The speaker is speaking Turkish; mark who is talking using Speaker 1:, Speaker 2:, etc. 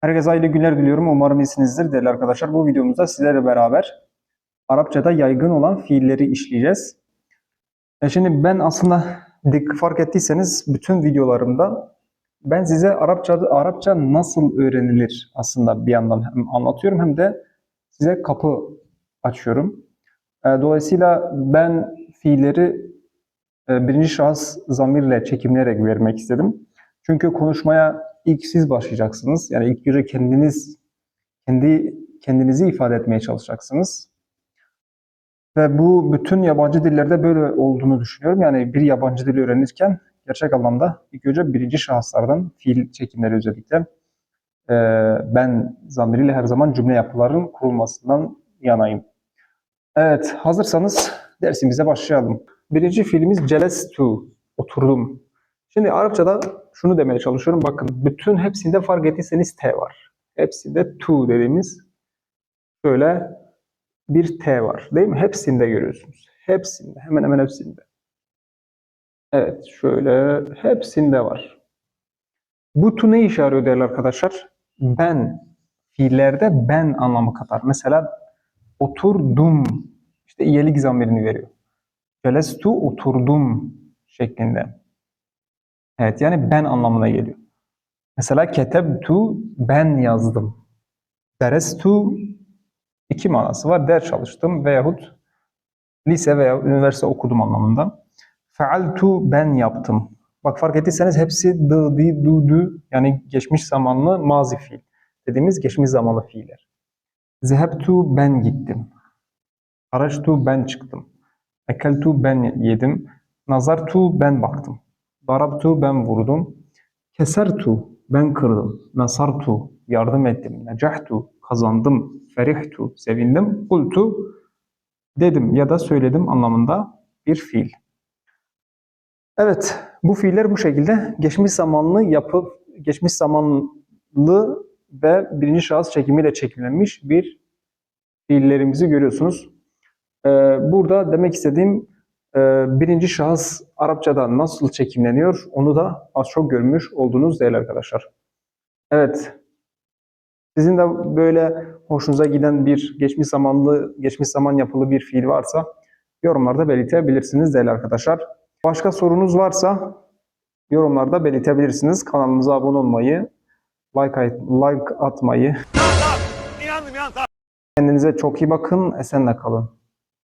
Speaker 1: Herkese hayırlı günler diliyorum. Umarım iyisinizdir değerli arkadaşlar. Bu videomuzda sizlerle beraber Arapçada yaygın olan fiilleri işleyeceğiz. E şimdi ben aslında dik fark ettiyseniz bütün videolarımda ben size Arapça Arapça nasıl öğrenilir aslında bir yandan hem anlatıyorum hem de size kapı açıyorum. E, Dolayısıyla ben fiilleri e, birinci şahıs zamirle çekimleyerek vermek istedim. Çünkü konuşmaya ilk siz başlayacaksınız. Yani ilk önce kendiniz kendi kendinizi ifade etmeye çalışacaksınız. Ve bu bütün yabancı dillerde böyle olduğunu düşünüyorum. Yani bir yabancı dil öğrenirken gerçek anlamda ilk önce birinci şahıslardan fiil çekimleri özellikle e, ben zamiriyle her zaman cümle yapıların kurulmasından yanayım. Evet, hazırsanız dersimize başlayalım. Birinci fiilimiz celestu, oturdum. Şimdi Arapçada şunu demeye çalışıyorum. Bakın bütün hepsinde fark ettiyseniz T var. Hepsinde tu dediğimiz şöyle bir T var. Değil mi? Hepsinde görüyorsunuz. Hepsinde. Hemen hemen hepsinde. Evet. Şöyle hepsinde var. Bu tu ne işe yarıyor değerli arkadaşlar? Ben. Fiillerde ben anlamı katar. Mesela oturdum. İşte iyelik zamirini veriyor. Celestu oturdum şeklinde. Evet yani ben anlamına geliyor. Mesela ketebtu ben yazdım. Derestu iki manası var. Der çalıştım veyahut lise veya üniversite okudum anlamında. Fealtu ben yaptım. Bak fark ettiyseniz hepsi dı, di, du, du yani geçmiş zamanlı mazi fiil. Dediğimiz geçmiş zamanlı fiiller. Zehebtu ben gittim. Araçtu ben çıktım. Ekeltu ben yedim. Nazartu ben baktım. Darabtu ben vurdum. Kesertu ben kırdım. Nasartu yardım ettim. Necahtu kazandım. Ferihtu sevindim. Kultu dedim ya da söyledim anlamında bir fiil. Evet, bu fiiller bu şekilde geçmiş zamanlı yapı, geçmiş zamanlı ve birinci şahıs çekimiyle çekimlenmiş bir fiillerimizi görüyorsunuz. Ee, burada demek istediğim e, birinci şahıs Arapçada nasıl çekimleniyor onu da az çok görmüş olduğunuz değerli arkadaşlar. Evet. Sizin de böyle hoşunuza giden bir geçmiş zamanlı, geçmiş zaman yapılı bir fiil varsa yorumlarda belirtebilirsiniz değerli arkadaşlar. Başka sorunuz varsa yorumlarda belirtebilirsiniz. Kanalımıza abone olmayı, like, like atmayı. Kendinize çok iyi bakın, esenle kalın.